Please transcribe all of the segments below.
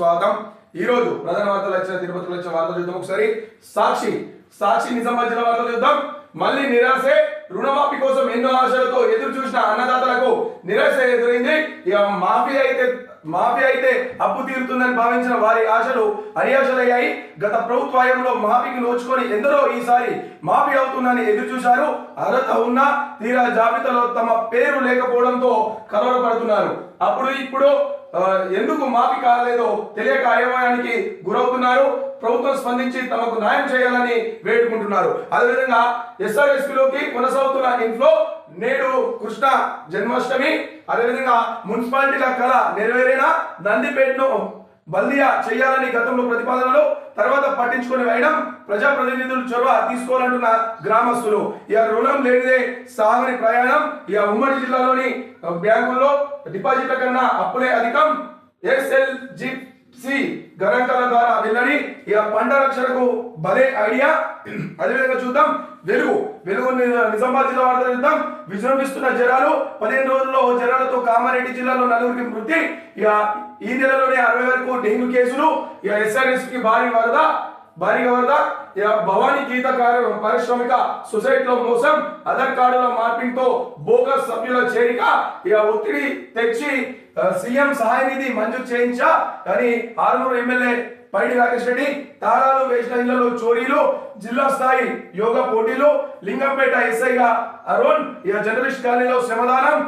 స్వాగతం. ఈ రోజు ప్రధాన వార్తలు వచ్చిన తిరుపతిలో వచ్చిన వార్తలు చూద్దాం ఒకసారి. సాక్షి సాక్షి నిజామాబాద్ జిల్లా వార్తలు చూద్దాం. మళ్ళీ నిరాశే రుణమాఫీ కోసం ఎన్నో ఆశలతో ఎదురు చూసిన అన్నదాతలకు నిరాశ ఎదురైంది. ఇక మాఫీ అయితే మాఫీ అయితే అప్పు తీరుతుందని భావించిన వారి ఆశలు అరియాశలయ్యాయి గత ప్రభుత్వాయంలో మాఫీకి నోచుకొని ఎందరో ఈసారి మాఫీ అవుతుందని ఎదురు చూశారు. అర్హత ఉన్న తీరా జాబితాలో తమ పేరు లేకపోవడంతో కలవరపడుతున్నారు. అప్పుడు ఇప్పుడు ఎందుకు మాఫీ కాలేదో తెలియక అయోమయానికి గురవుతున్నారు? ప్రభుత్వం స్పందించి తమకు న్యాయం చేయాలని వేడుకుంటున్నారు. అదేవిధంగా ఎస్ఆర్ఎస్పీలోకి కొనసాగుతున్న ఇన్ఫ్లో నేడు కృష్ణ జన్మాష్టమి అదేవిధంగా మున్సిపాలిటీల కళ నెరవేరిన? నందిపేటను బల్దియా చేయాలని గతంలో ప్రతిపాదనలు తర్వాత పట్టించుకొని వేయడం ప్రజాప్రతినిధులు చొరవ తీసుకోవాలంటున్న గ్రామస్తులు. ఇక రుణం లేనిదే సాగని ప్రయాణం ఇక ఉమ్మడి జిల్లాలోని బ్యాంకుల్లో డిపాజిట్ల కన్నా అప్పులే అధికం. ఎస్ఎల్జిసి గణాంకాల ద్వారా వెళ్ళని ఇక పంట రక్షణకు భలే ఐడియా. అదేవిధంగా చూద్దాం వెలుగు. వెలుగు నిజామాబాద్ జిల్లా వార్తలు చూద్దాం విజృంభిస్తున్న జ్వరాలు పదిహేను రోజుల్లో జ్వరాలతో కామారెడ్డి జిల్లాలో నలుగురికి మృతి. ఇక ఈ నెలలోనే అరవై వరకు డెంగ్యూ కేసులు. ఇక ఎస్ఆర్ఎస్కి భారీ వరద భారీగా వరద. ఇక భవానీ గీత పారిశ్రామిక సొసైటీలో మోసం. అదర్ కార్డుల మార్పింగ్తో బోగస్ సభ్యుల చేరిక. ఇక ఒత్తిడి తెచ్చి సీఎం సహాయ నిధి మంజూరు చేయించా. కానీ ఆరుమూరు ఎమ్మెల్యే పైడి రాకేష్ రెడ్డి తాళాలు వేసిన ఇళ్ళలో చోరీలు జిల్లా స్థాయి యోగా పోటీలు లింగంపేట ఎస్ఐగా అరుణ్ ఇక జర్నలిస్ట్ కాలనీలో శ్రమదానం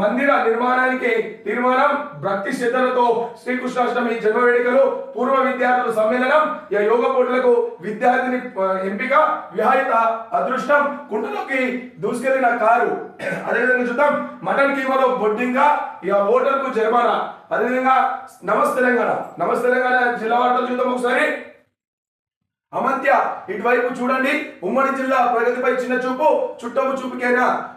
మందిర నిర్మాణానికి తీర్మానం భక్తి శ్రద్ధలతో శ్రీకృష్ణాష్టమి జన్మ వేడుకలు పూర్వ విద్యార్థుల సమ్మేళనం ఇక యోగ పోటీలకు విద్యార్థిని ఎంపిక విహాయిత అదృష్టం కుంటలోకి దూసుకెళ్ళిన కారు. అదేవిధంగా చూద్దాం మటన్ కీమాలో బొడ్డింగా ఇక ఓటర్కు జరిమానా అదేవిధంగా నమస్ తెలంగాణ. నమస్తే తెలంగాణ జిల్లా వార్తలు చూద్దాం ఒకసారి. అమంత్య ఇటువైపు చూడండి. ఉమ్మడి జిల్లా ప్రగతిపై చిన్న చూపు చుట్టపు చూపుకైనా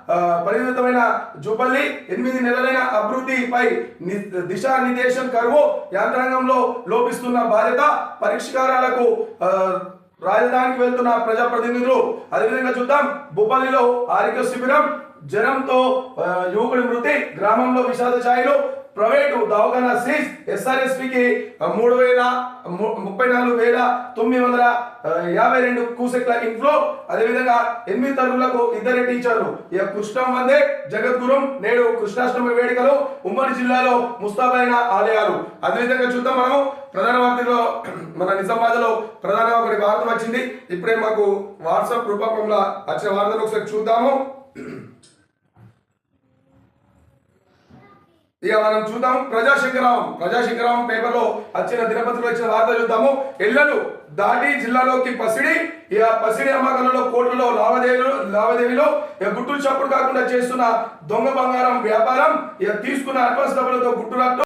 పరిమితమైన జూపల్లి ఎనిమిది నెలలైన అభివృద్ధిపై ని- దిశానిర్దేశం కరువు యంత్రాంగంలో లోపిస్తున్న బాధ్యత పరిష్కారాలకు రాజధానికి వెళ్తున్న ప్రజాప్రతినిధులు. అదేవిధంగా చూద్దాం భూపల్లిలో ఆరోగ్య శిబిరం జ్వరంతో యువకుడి మృతి గ్రామంలో విషాద ఛాయలు ప్రైవేటు దవాఖానా సీజ్ ఎస్ఆర్ఎస్పికి మూడు వేల ముప్పై నాలుగు వేల తొమ్మిది వందల యాభై రెండు కూసెక్ల ఇన్ఫ్లో. అదేవిధంగా ఎనిమిది తరువులకు ఇద్దరు టీచర్లు. ఇక కృష్ణం వందే జగద్గురం నేడు కృష్ణాష్టమి వేడుకలు ఉమ్మడి జిల్లాలో ముస్తాబైన ఆలయాలు. అదేవిధంగా చూద్దాం మనం ప్రధాన వార్తలో మన నిజామాబాద్లో ప్రధాన ఒకటి వార్త వచ్చింది. ఇప్పుడే మాకు వాట్సాప్ రూపకంలో వచ్చిన వార్తలు ఒకసారి చూద్దాము. ఇక మనం చూద్దాం ప్రజాశంకరావం ప్రజాశంకరావం పేపర్లో వచ్చిన దినపత్రికలో వచ్చిన వార్త చూద్దాము. ఎల్లలు దాటి జిల్లాలోకి పసిడి ఇక పసిడి అమ్మకాలలో కోట్లలో లావాదేవీలు లావాదేవీలో ఇక గుట్టులు చప్పుడు కాకుండా చేస్తున్న దొంగ బంగారం వ్యాపారం ఇక తీసుకున్న అడ్వాన్స్ డబ్బులతో గుట్టులతో